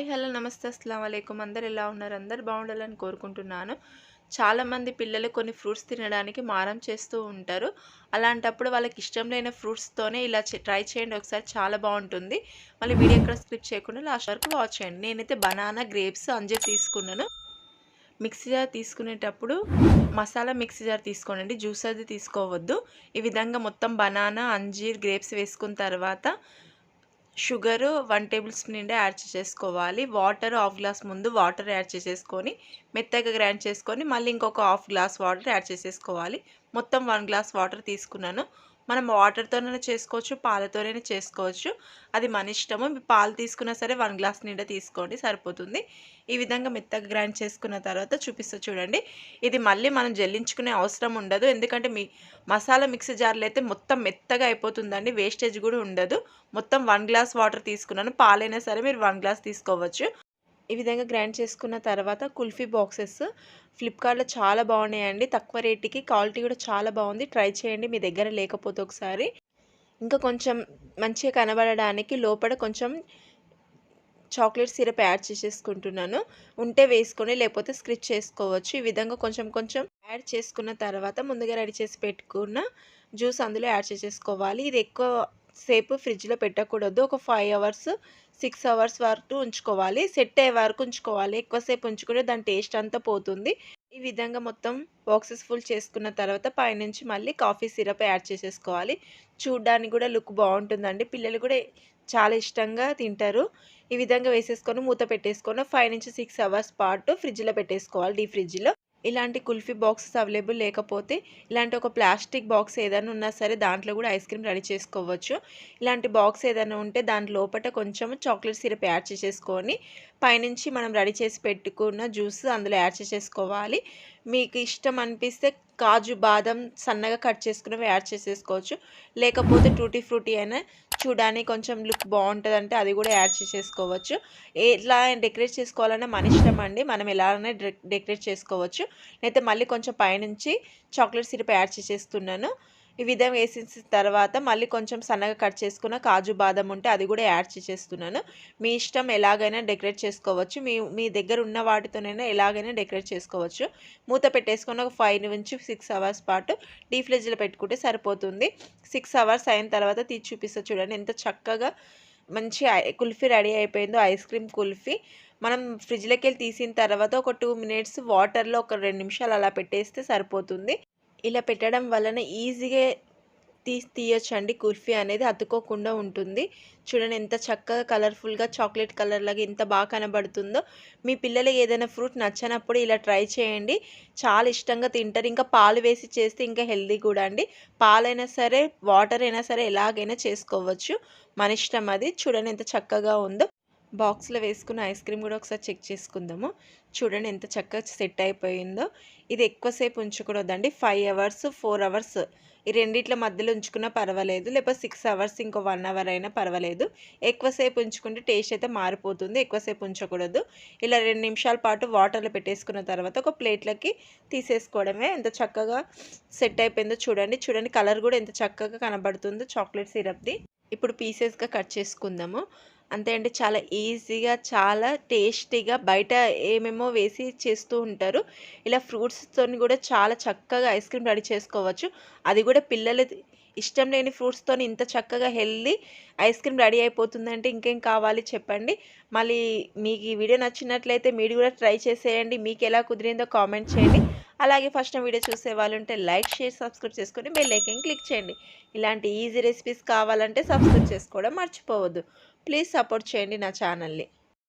Hi hello నమస్తే అస్సలం అయికం అందరు ఎలా ఉన్నారు? అందరు బాగుండాలని కోరుకుంటున్నాను. చాలామంది పిల్లలు కొన్ని ఫ్రూట్స్ తినడానికి మారం చేస్తూ ఉంటారు. అలాంటప్పుడు వాళ్ళకి ఇష్టం లేని ఫ్రూట్స్తోనే ఇలా ట్రై చేయండి. ఒకసారి చాలా బాగుంటుంది. మళ్ళీ వీడియో ఎక్కడ స్క్రిప్ట్ చేయకుండా లాస్ట్ వరకు వాచ్ చేయండి. నేనైతే బనానా గ్రేప్స్ అంజీర్ తీసుకున్నాను. మిక్సీ జార్ తీసుకునేటప్పుడు మసాలా మిక్సీ జార్ తీసుకోండి జ్యూస్ అది తీసుకోవద్దు. ఈ విధంగా మొత్తం బనానా అంజీర్ గ్రేప్స్ వేసుకున్న తర్వాత షుగర్ వన్ టేబుల్ స్పూన్ నిండా యాడ్ చేసేసుకోవాలి. వాటర్ హాఫ్ గ్లాస్ ముందు వాటర్ యాడ్ చేసేసుకొని మెత్తగా గ్రైండ్ చేసుకొని మళ్ళీ ఇంకొక హాఫ్ గ్లాస్ వాటర్ యాడ్ చేసేసుకోవాలి. మొత్తం వన్ గ్లాస్ వాటర్ తీసుకున్నాను. మనం వాటర్తోనైనా చేసుకోవచ్చు పాలతోనైనా చేసుకోవచ్చు. అది మన ఇష్టము. పాలు తీసుకున్నా సరే వన్ గ్లాస్ నిండా తీసుకోండి సరిపోతుంది. ఈ విధంగా మెత్తగా గ్రైండ్ చేసుకున్న తర్వాత చూపిస్తా చూడండి. ఇది మళ్ళీ మనం జల్లించుకునే అవసరం ఉండదు. ఎందుకంటే మీ మసాలా మిక్సీ జార్లు అయితే మొత్తం మెత్తగా అయిపోతుందండి. వేస్టేజ్ కూడా ఉండదు. మొత్తం వన్ గ్లాస్ వాటర్ తీసుకున్నాను. పాలైనా సరే మీరు వన్ గ్లాస్ తీసుకోవచ్చు. ఈ విధంగా గ్రైండ్ చేసుకున్న తర్వాత కుల్ఫీ బాక్సెస్ ఫ్లిప్కార్ట్లో చాలా బాగున్నాయండి. తక్కువ రేటుకి క్వాలిటీ కూడా చాలా బాగుంది. ట్రై చేయండి మీ దగ్గర లేకపోతే ఒకసారి. ఇంకా కొంచెం మంచిగా కనబడడానికి లోపల కొంచెం చాక్లెట్ సిరప్ యాడ్ చేసేసుకుంటున్నాను. ఉంటే వేసుకొని లేకపోతే స్క్రిచ్ చేసుకోవచ్చు. ఈ విధంగా కొంచెం కొంచెం యాడ్ చేసుకున్న తర్వాత ముందుగా రెడీ చేసి పెట్టుకున్న జ్యూస్ అందులో యాడ్ చేసేసుకోవాలి. ఇది ఎక్కువ సేపు ఫ్రిడ్జ్లో పెట్టకూడదు. ఒక ఫైవ్ అవర్స్ సిక్స్ అవర్స్ వరకు ఉంచుకోవాలి. సెట్ అయ్యే వరకు ఉంచుకోవాలి. ఎక్కువసేపు ఉంచుకుంటే దాని టేస్ట్ అంతా పోతుంది. ఈ విధంగా మొత్తం బాక్సెస్ ఫుల్ చేసుకున్న తర్వాత పైనుంచి మళ్ళీ కాఫీ సిరప్ యాడ్ చేసేసుకోవాలి. చూడ్డానికి కూడా లుక్ బాగుంటుందండి. పిల్లలు కూడా చాలా ఇష్టంగా తింటారు. ఈ విధంగా వేసేసుకొని మూత పెట్టేసుకొని ఫైవ్ నుంచి సిక్స్ అవర్స్ పాటు ఫ్రిడ్జ్లో పెట్టేసుకోవాలి డీ ఫ్రిడ్జ్లో. ఇలాంటి కుల్ఫీ బాక్సెస్ అవైలబుల్ లేకపోతే ఇలాంటి ఒక ప్లాస్టిక్ బాక్స్ ఏదైనా ఉన్నా సరే దాంట్లో కూడా ఐస్ క్రీమ్ రెడీ చేసుకోవచ్చు. ఇలాంటి బాక్స్ ఏదైనా ఉంటే దాని లోపల కొంచెం చాక్లెట్ సిరప్ యాడ్ చేసేసుకొని పైనుంచి మనం రెడీ చేసి పెట్టుకున్న జ్యూస్ అందులో యాడ్ చేసేసుకోవాలి. మీకు ఇష్టం అనిపిస్తే కాజు బాదం సన్నగా కట్ చేసుకున్నవి యాడ్ చేసేసుకోవచ్చు. లేకపోతే టూటీ ఫ్రూటీ అయినా చూడడానికి కొంచెం లుక్ బాగుంటుంది అంటే అది కూడా యాడ్ చేసేసుకోవచ్చు. ఎట్లా డెకరేట్ చేసుకోవాలన్నా మన ఇష్టం అండి. మనం ఎలానే డెకరేట్ చేసుకోవచ్చు. అయితే మళ్ళీ కొంచెం పైనుంచి చాక్లెట్ సిరప్ యాడ్ చేసేస్తున్నాను. ఈ విధంగా వేసిన తర్వాత మళ్ళీ కొంచెం సన్నగా కట్ చేసుకున్న కాజు బాదం ఉంటే అది కూడా యాడ్ చేసేస్తున్నాను. మీ ఇష్టం ఎలాగైనా డెకరేట్ చేసుకోవచ్చు. మీ మీ దగ్గర ఉన్న వాటితోనైనా ఎలాగైనా డెకరేట్ చేసుకోవచ్చు. మూత పెట్టేసుకుని ఒక ఫైవ్ నుంచి సిక్స్ అవర్స్ పాటు డీ ఫ్రిడ్జ్లో పెట్టుకుంటే సరిపోతుంది. సిక్స్ అవర్స్ అయిన తర్వాత తీసి చూపిస్తా చూడండి. ఎంత చక్కగా మంచి కుల్ఫీ రెడీ అయిపోయిందో ఐస్ క్రీమ్ కుల్ఫీ. మనం ఫ్రిడ్జ్లోకి వెళ్ళి తీసిన తర్వాత ఒక టూ మినిట్స్ వాటర్లో ఒక రెండు నిమిషాలు అలా పెట్టేస్తే సరిపోతుంది. ఇలా పెట్టడం వలన ఈజీగా తీసి తీయచ్చండి కుల్ఫీ అనేది అతుక్కోకుండా ఉంటుంది. చూడండి ఎంత చక్కగా కలర్ఫుల్గా చాక్లెట్ కలర్ లాగా ఎంత బాగా కనబడుతుందో. మీ పిల్లలకి ఏదైనా ఫ్రూట్ నచ్చనప్పుడు ఇలా ట్రై చేయండి. చాలా ఇష్టంగా తింటారు. ఇంకా పాలు వేసి చేస్తే ఇంకా హెల్దీ కూడా అండి. పాలైనా సరే వాటర్ అయినా సరే ఎలాగైనా చేసుకోవచ్చు. మన ఇష్టం అది. చూడండి ఎంత చక్కగా ఉందో. బాక్స్లో వేసుకున్న ఐస్ క్రీమ్ కూడా ఒకసారి చెక్ చేసుకుందాము. చూడండి ఎంత చక్కగా సెట్ అయిపోయిందో. ఇది ఎక్కువసేపు ఉంచకూడదండి. Five hours four hours. ఈ రెండిట్ల మధ్యలో ఉంచుకున్నా పర్వాలేదు. లేకపోతే సిక్స్ అవర్స్ ఇంకో వన్ అవర్ అయినా పర్వాలేదు. ఎక్కువసేపు ఉంచుకుంటే టేస్ట్ అయితే మారిపోతుంది. ఎక్కువసేపు ఉంచకూడదు. ఇలా రెండు నిమిషాల పాటు వాటర్లో పెట్టేసుకున్న తర్వాత ఒక ప్లేట్లకి తీసేసుకోవడమే ఎంత చక్కగా సెట్ అయిపోయిందో చూడండి. చూడండి కలర్ కూడా ఎంత చక్కగా కనబడుతుందో చాక్లెట్ సిరప్ది. ఇప్పుడు పీసెస్గా కట్ చేసుకుందాము. అంతే అండి. చాలా ఈజీగా చాలా టేస్టీగా బయట ఏమేమో వేసి చేస్తూ ఉంటారు. ఇలా ఫ్రూట్స్తో కూడా చాలా చక్కగా ఐస్ క్రీమ్ రెడీ చేసుకోవచ్చు. అది కూడా పిల్లలు ఇష్టం లేని ఫ్రూట్స్తో ఇంత చక్కగా హెల్దీ ఐస్ క్రీమ్ రెడీ అయిపోతుందంటే ఇంకేం కావాలి చెప్పండి. మళ్ళీ మీకు ఈ వీడియో నచ్చినట్లయితే మీరు కూడా ట్రై చేసేయండి. మీకు ఎలా కుదిరిందో కామెంట్ చేయండి. అలాగే ఫస్ట్ వీడియో చూసే వాళ్ళు ఉంటే లైక్ షేర్ సబ్స్క్రైబ్ చేసుకొని బెల్ ఐకన్ క్లిక్ చేయండి. ఇలాంటి ఈజీ రెసిపీస్ కావాలంటే సబ్స్క్రైబ్ చేసుకోవడం మర్చిపోవద్దు. ప్లీజ్ సపోర్ట్ చేయండి నా ఛానల్ని.